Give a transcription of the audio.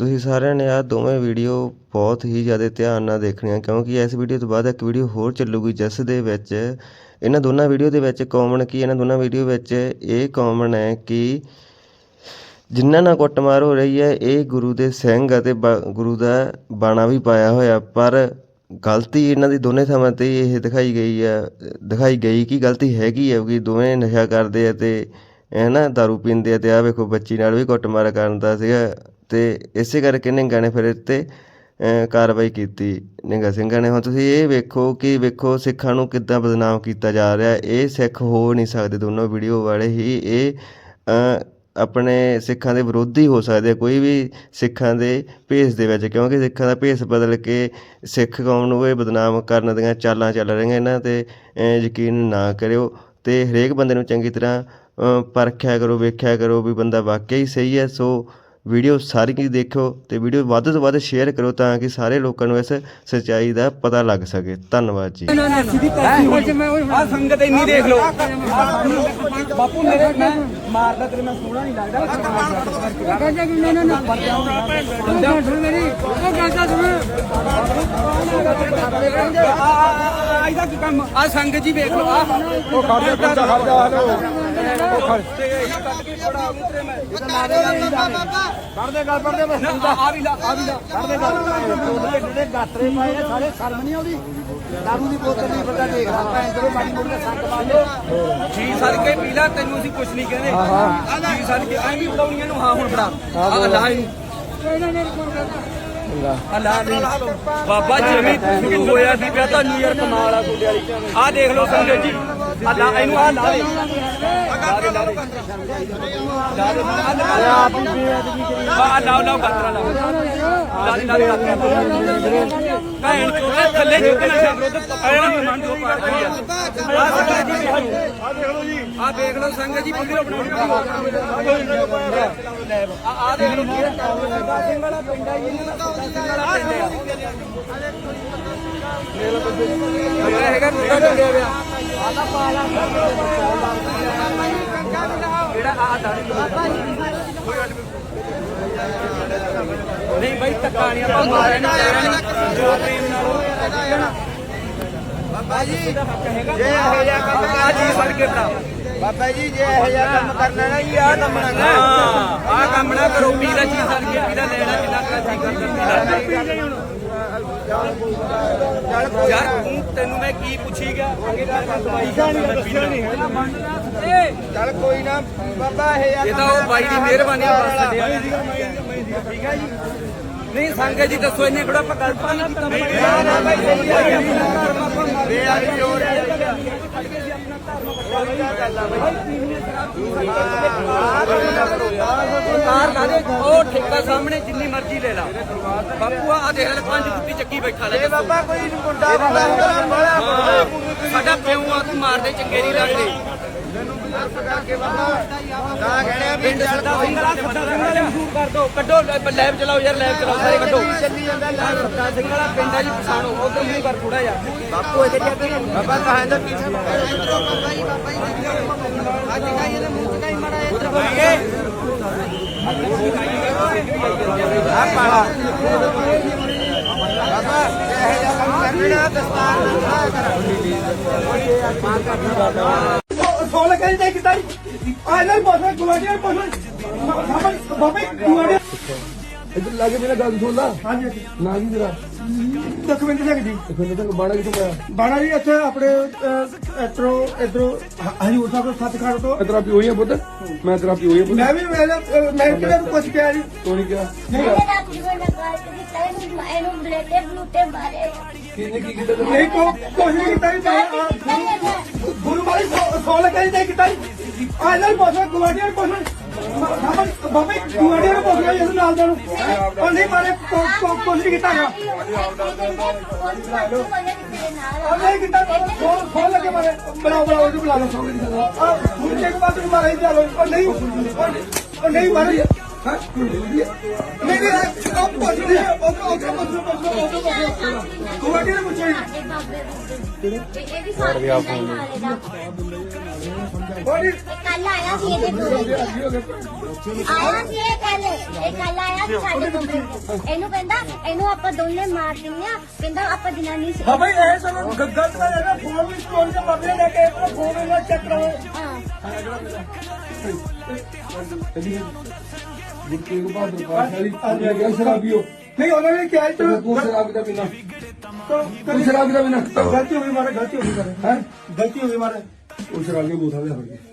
ਤੁਸੀਂ ਸਾਰਿਆਂ ਨੇ ਆਹ ਦੋਵੇਂ ਵੀਡੀਓ ਬਹੁਤ ਹੀ ਜ਼ਿਆਦਾ ਧਿਆਨ ਨਾਲ ਦੇਖਣੀਆਂ, ਕਿਉਂਕਿ ਇਸ ਵੀਡੀਓ ਤੋਂ ਬਾਅਦ ਇੱਕ ਵੀਡੀਓ ਹੋਰ ਚੱਲੂਗੀ ਜਿਸ ਦੇ ਵਿੱਚ ਇਹਨਾਂ ਦੋਨਾਂ ਵੀਡੀਓ ਦੇ ਵਿੱਚ ਕਾਮਨ ਕੀ, ਇਹਨਾਂ ਦੋਨਾਂ ਵੀਡੀਓ ਵਿੱਚ ਇਹ ਕਾਮਨ ਹੈ ਕਿ ਜਿਨ੍ਹਾਂ ਨਾਲ ਕੁੱਟਮਾਰ ਹੋ ਰਹੀ ਹੈ, ਇਹ ਗੁਰੂ ਦੇ ਸਿੰਘ ਅਤੇ ਬ- ਗੁਰੂ ਦਾ ਬਾਣਾ ਵੀ ਪਾਇਆ ਹੋਇਆ, ਪਰ ਗਲਤੀ ਇਹਨਾਂ ਦੀ ਦੋਨੇ ਥਾਵਾਂ ਤੇ ਇਹ ਦਿਖਾਈ ਗਈ ਹੈ, ਦਿਖਾਈ ਗਈ ਕਿ ਗਲਤੀ ਹੈਗੀ ਹੈ ਕਿ ਦੋਵੇਂ ਨਸ਼ਾ ਕਰਦੇ ਅਤੇ ਹੈ ਨਾ ਦਾਰੂ ਪੀਂਦੇ ਅਤੇ ਤੇ ਆ ਵੇਖੋ ਬੱਚੀ ਨਾਲ ਵੀ ਕੁੱਟਮਾਰ ਕਰਨ ਦਾ ਸੀਗਾ। ਅਤੇ ਇਸੇ ਕਰਕੇ ਨਿਹੰਗਾਂ ਨੇ ਫਿਰ ਇਹ 'ਤੇ ਕਾਰਵਾਈ ਕੀਤੀ। ਨਿਹੰਗਾ ਸਿੰਘਾਂ ਨੇ, ਹੁਣ ਤੁਸੀਂ ਇਹ ਵੇਖੋ ਕਿ ਵੇਖੋ ਸਿੱਖਾਂ ਨੂੰ ਕਿੱਦਾਂ ਬਦਨਾਮ ਕੀਤਾ ਜਾ ਰਿਹਾ। ਇਹ ਸਿੱਖ ਹੋ ਨਹੀਂ ਸਕਦੇ, ਦੋਨੋਂ ਵੀਡੀਓ ਵਾਲੇ ਹੀ ਇਹ ਆਪਣੇ ਸਿੱਖਾਂ ਦੇ ਵਿਰੋਧੀ ਹੋ ਸਕਦੇ ਕੋਈ ਵੀ ਸਿੱਖਾਂ ਦੇ ਭੇਸ ਦੇ ਵਿੱਚ। ਕਿਉਂਕਿ ਸਿੱਖਾਂ ਦਾ ਭੇਸ ਬਦਲ ਕੇ ਸਿੱਖ ਕੌਮ ਨੂੰ ਇਹ ਬਦਨਾਮ ਕਰਨ ਦੀਆਂ ਚਾਲਾਂ ਚੱਲ ਰਹੀਆਂ ਇਹਨਾਂ ਤੇ ਯਕੀਨ ਨਾ ਕਰਿਓ। ਤੇ ਹਰੇਕ ਬੰਦੇ ਨੂੰ ਚੰਗੀ ਤਰ੍ਹਾਂ ਪਰਖਿਆ ਕਰੋ, ਵੇਖਿਆ ਕਰੋ ਵੀ ਬੰਦਾ ਵਾਕਿਆ ਹੀ ਸਹੀ ਹੈ। ਸੋ ਵੀਡੀਓ ਸਾਰੀ ਕੀ ਦੇਖੋ ਤੇ ਵੀਡੀਓ ਵੱਧ ਤੋਂ ਵੱਧ ਸ਼ੇਅਰ ਕਰੋ ਤਾਂ ਕਿ ਸਾਰੇ ਲੋਕਾਂ ਨੂੰ ਇਸ ਸੱਚਾਈ ਦਾ ਪਤਾ ਲੱਗ ਸਕੇ ਧੰਨਵਾਦ ਜੀ ਆ ਸੰਗਤ ਇੰਨੀ ਦੇਖ ਲਓ ਬਾਪੂ ਮੇਰੇ ਮੈਂ ਮਾਰਦਾ ਤੇਰੇ ਮੈਂ ਸੋਹਣਾ ਨਹੀਂ ਲੱਗਦਾ ਆਇਦਾ ਕੀ ਕੰਮ ਆ ਸੰਗਤ ਜੀ ਵੇਖ ਲਓ ਉਹ ਖੜ ਜਾ ਖੜ ਜਾ ਖੜ ਜਾ ਹਲੋ ਉਹ ਖੜ ਤੇ ਇਹ ਕੱਟ ਕੇ ਬੜਾ ਉਤਰੇ ਮੈਂ ਇਹ ਗੱਲ ਕੱਢ ਦੇ ਆ ਵੀ ਲਾ ਆ ਵੀ ਲਾ ਕੱਢ ਗੱਲ ਜਿਹੜੇ ਗਾਤਰੇ ਪਾਏ ਨੇ ਸਾਰੇ ਸ਼ਰਮ ਨਹੀਂ ਆਉਂਦੀ ਦਾਰੂ ਦੀ ਬੋਤਲ ਨਹੀਂ ਪਤਾ ਦੇਖ ਭੈਣ ਚਲੋ ਮਾੜੀ ਮੋਟੀ ਸੰਗ ਪਾ ਲਓ ਜੀ ਸਦਕੇ ਪੀਲਾ ਤੈਨੂੰ ਅਸੀਂ ਕੁਝ ਨਹੀਂ ਕਹਿੰਦੇ ਜੀ ਸਦਕੇ ਐਂ ਵੀ ਬੁਲਾਉਣੀਆਂ ਨੂੰ ਹਾਂ ਹੁਣ ਫੜਾ ਆ ਲਾ ਇਹਨੂੰ ਬਾਬਾ ਜਿਵੇਂ ਹੋਇਆ ਸੀ ਪਿਆ ਤੁਹਾਨੂੰ ਯਾਰ ਕਮਾਲ ਆ ਤੁਹਾਡੇ ਵਾਲੀ। ਆ ਦੇਖ ਲਓ ਸੰਗਤ ਜੀ। ਆ ਲਾ ਲਾ ਦੇ ਲਾ ਦੇ ਆਪ ਹੀ ਬੇਅਦਬੀ ਕਰੀ ਆ ਲਾਓ ਲਾਓ ਗਾਤਰਾ ਲਾਓ ਲਾ ਦੇ ਲਾ ਦੇ ਭੈਣ ਚੋਦ ਥੱਲੇ ਝੁਕਣਾ ਸ਼ਬਦ ਵਿਰੁੱਧ ਆਇਆ ਮਨ ਜੋ ਪਾਰ ਕਰੀ ਆ ਆ ਆ ਦੇਖ ਲਓ ਜੀ ਆ ਦੇਖ ਲਓ ਸੰਗਤ ਜੀ ਵੀਡੀਓ ਬਣਾਉਣੀ ਆ ਆ ਦੇਖ ਲਓ ਸਿੰਘ ਵਾਲਾ ਪਿੰਡ ਆ ਜੀ ਇਹਨਾਂ ਦਾ ਵਾਲਾ ਪਿੰਡ ਆ ਮੇਰਾ ਹੈਗਾ ਟੁੱਟਾ ਟੁੱਟਿਆ ਪਿਆ ਆਦਾ ਪਾਲਾ ਜਿਹੜਾ ਆ ਦਾੜੀ ਨਹੀਂ ਬਾਈ ਧੱਕਾ ਨਹੀਂ ਆਪਾਂ ਮਾਰਿਆ ਨਹੀਂ ਚਾਹਿਆ ਨਹੀਂ। ਜੋ ਪ੍ਰੇਮ ਨਾਲ ਬਾਬਾ ਜੀ ਜੇ ਇਹ ਜਿਹਾ ਕੰਮ ਆ ਜੀ ਬਾਬਾ ਜੀ ਜੇ ਇਹੋ ਜਿਹਾ ਕੰਮ ਕਰਨਾ ਨਾ ਜੀ ਆਹ ਕੰਮ ਨਾ ਕੰਮ ਨਾ ਕਰੋ ਪੀਲਾ ਚੀਜ਼ ਸੜ ਕੇ ਪੀਲਾ ਲੈਣਾ ਜਿੰਨਾ ਕਰਾ ਜੀ ਕਰ ਯਾਰ ਤੂੰ ਤੈਨੂੰ ਮੈਂ ਕੀ ਪੁੱਛੀ ਗਿਆ ਅੱਗੇ ਦਾ ਦਵਾਈ ਖਾਣੀ ਨਹੀਂ ਹੈ ਚੱਲ ਕੋਈ ਨਾ ਬਾਬਾ ਇਹ ਜਿਹਾ ਇਹ ਤਾਂ ਉਹ ਬਾਈ ਦੀ ਮਿਹਰਬਾਨੀ ਆ ਬਸ ਠੀਕ ਹੈ ਜੀ ਨਹੀਂ ਸੰਗਤ ਜੀ ਦੱਸੋ ਇਹਨੇ ਕਿਹੜਾ ਆਪਾਂ ਗਲਤ ਨਹੀਂ ਕੀਤਾ ਨਾ ਨਾ ਬਾਈ ਸਹੀ ਲਾ ਦੇ ਉਹ ਠੇਕਾ ਸਾਹਮਣੇ ਜਿੰਨੀ ਮਰਜ਼ੀ ਲੈ ਲਾ। ਬਾਪੂ ਆ ਦੇਖ ਲੈ ਪੰਜ ਕੁੱਤੀ ਚੱਕੀ ਬੈਠਾ ਲੈ ਇਹ ਬਾਬਾ ਕੋਈ ਮੁੰਡਾ ਹੁੰਦਾ ਬੜਾ ਸਾਡਾ ਪਿਓ ਆ ਤੂੰ ਮਾਰਦੇ ਚੰਗੇ ਨਹੀਂ ਲੱਗਦੇ। ਬਾਬਾ ਪਿੰਡ ਸਰਦਾ ਸਿੰਘ ਵਾਲਾ ਸਰਦਾ ਸਿੰਘ ਵਾਲੇ ਮਸ਼ਹੂਰ ਕਰ ਦੋ। ਕੱਢੋ ਲੈਬ ਚਲਾਓ ਯਾਰ ਲੈਬ ਚਲਾਓ ਸਾਰੇ ਕੱਢੋ। ਚੱਲੀ ਜਾਂਦਾ ਲਾ ਸਰਦਾ ਸਿੰਘ ਵਾਲਾ ਪਿੰਡ ਆ ਜੀ ਪਛਾਣੋ ਉਧਰ ਮੂੰਹ ਕਰ ਥੋੜਾ ਜਿਹਾ। ਬਾਪੂ ਇਹਦੇ ਕਿਹਾ ਬਾਬਾ ਕਹਾਂ ਦਾ ਕੀ ਆ ਪਾਲਾ ਬਾਬਾ ਇਹ ਜਿਹਾ ਕੰਮ ਕਰਨਾ ਦਸਤਾਰ ਨਾ ਸੋਲ ਕਹਿੰਦੇ ਤੇ ਕਿਤਾ ਆ ਬੋਲ ਗੁਆਂਢੀਆਂ ਬੋਲ ਬਾਬੇ ਗੁਆਂਢੀਆਂ ਇੱਧਰ ਲਾਗੇ ਮੇਰਾ ਗੱਲ ਸੁਣ ਲਾ। ਹਾਂਜੀ ਨਾ ਕੀ ਤੇਰਾ ਡਾਕੂਮੈਂਟ ਸਿੰਘ ਜੀ। ਫਿਰ ਤੱਕ ਬਾੜਾ ਕਿਥੋਂ ਪਿਆ ਬਾਣਾ ਜੀ ਇੱਥੇ ਆਪਣੇ ਇਧਰੋਂ ਇਧਰੋਂ ਹਜੂਰ ਸਾਹਿਬ ਤੋਂ ਸੱਚਖੰਡ ਤੋਂ। ਤੇਰਾ ਪਿਓ ਹੀ ਆ ਪੁੱਤ। ਮੈਂ ਤੇਰਾ ਪਿਓ ਹੀ ਆ ਪੁੱਤ। ਮੈਂ ਵੀ ਮੈਂ ਮੈਂ ਕਿਹੜਾ ਕੁਝ ਕਿਹਾ ਜੀ। ਤੂੰ ਨਹੀਂ। ਕਿਹਾ ਕਿਹਨੇ ਕੀ ਕੀਤਾ ਤੈਨੂੰ? ਨਹੀਂ ਕੋ ਕੁਝ ਨਹੀਂ ਕੀਤਾ ਜੀ ਗੁਰੂ ਮਾਰੀ ਸੋਲ ਕਰੀ ਤੇ ਕਿਤਾ ਆ ਲੈ ਬੋਲ ਗੁਆਂਢੀਆਂ ਬੋਲ ਬਾਬੇ ਗੁਆਂਢੀਆਂ ਨੂੰ ਬੋਲ ਇਸ ਨਾਲ ਦਾ ਨੂੰ ਉਹ ਨਹੀਂ ਮਾਰੇ ਕੁਝ ਨਹੀਂ ਕੀਤਾ ਹੈਗਾ। ਉਹ ਨਹੀਂ ਕੀਤਾ ਖੋਲ ਖੋਲ ਲੱਗੇ ਮਾਰੇ। ਬੁਲਾਓ ਬੁਲਾਓ ਇਹਨੂੰ ਬੁਲਾ ਲਓ। ਆ ਹੁਣ ਇੱਕ ਬਾਤ ਨੂੰ ਮਾਰੇ ਜਾ ਲੋ ਉਹ ਨਹੀਂ ਉਹ ਨਹੀਂ ਮਾਰੇ। ਹਾਂ ਨਹੀਂ ਨਹੀਂ ਉਹ ਪੁੱਛ ਨਹੀਂ ਉਹ ਉਹ ਪੁੱਛ ਪੁੱਛ ਪੁੱਛ ਉਹ ਗੁਆਂਢੀ ਨੇ ਪੁੱਛਿਆ ਇਹ ਵੀ ਸਾਰੇ ਕੋਈ ਕੱਲ ਆਇਆ ਸੀ ਇਹਦੇ ਕੋਲ। ਆਇਆ ਸੀ ਇਹ ਕੱਲ ਇਹ ਕੱਲ ਆਇਆ ਸੀ ਸਾਡੇ ਕਮਰੇ 'ਚ। ਇਹਨੂੰ ਕਹਿੰਦਾ ਇਹਨੂੰ ਆਪਾਂ ਦੋਨੇ ਮਾਰ ਦਿੰਦੇ ਆ ਕਹਿੰਦਾ ਆਪਾਂ ਜਨਾਨੀ ਸੀ ਹਾਂ ਭਾਈ ਇਹ ਸਾਨੂੰ ਗਲਤ ਫੋਨ ਵੀ ਸਟੋਰ ਕੇ ਮਰਨੇ ਲੈ ਕੇ ਆਪਣਾ ਫੋਨ ਇਹਨਾਂ ਚੈੱਕ ਕਰੋ ਹਾਂ ਗੁੱਟੇ ਕੋ ਬਾਦ ਪਾਸ ਵਾਲੀ ਆ ਗਿਆ ਸ਼ਰਾਬੀਓ ਨਹੀਂ ਉਹਨਾਂ ਨੇ ਕਿਹਾ ਤੂੰ ਸ਼ਰਾਬ ਦਾ ਪੀਣਾ ਤੂੰ ਸ਼ਰਾਬ ਦਾ ਪੀਣਾ ਗਲਤੀ ਹੋ ਗਈ ਮਾਰੇ ਗਲਤੀ ਹੋ ਗਈ ਹੈ? ਗਲਤੀ ਹੋ ਗਈ ਮਾਰੇ। ਉਹ ਸ਼ਰਾਬ ਦੀ ਬੋਤਲ ਲਿਆ ਫੜ ਕੇ।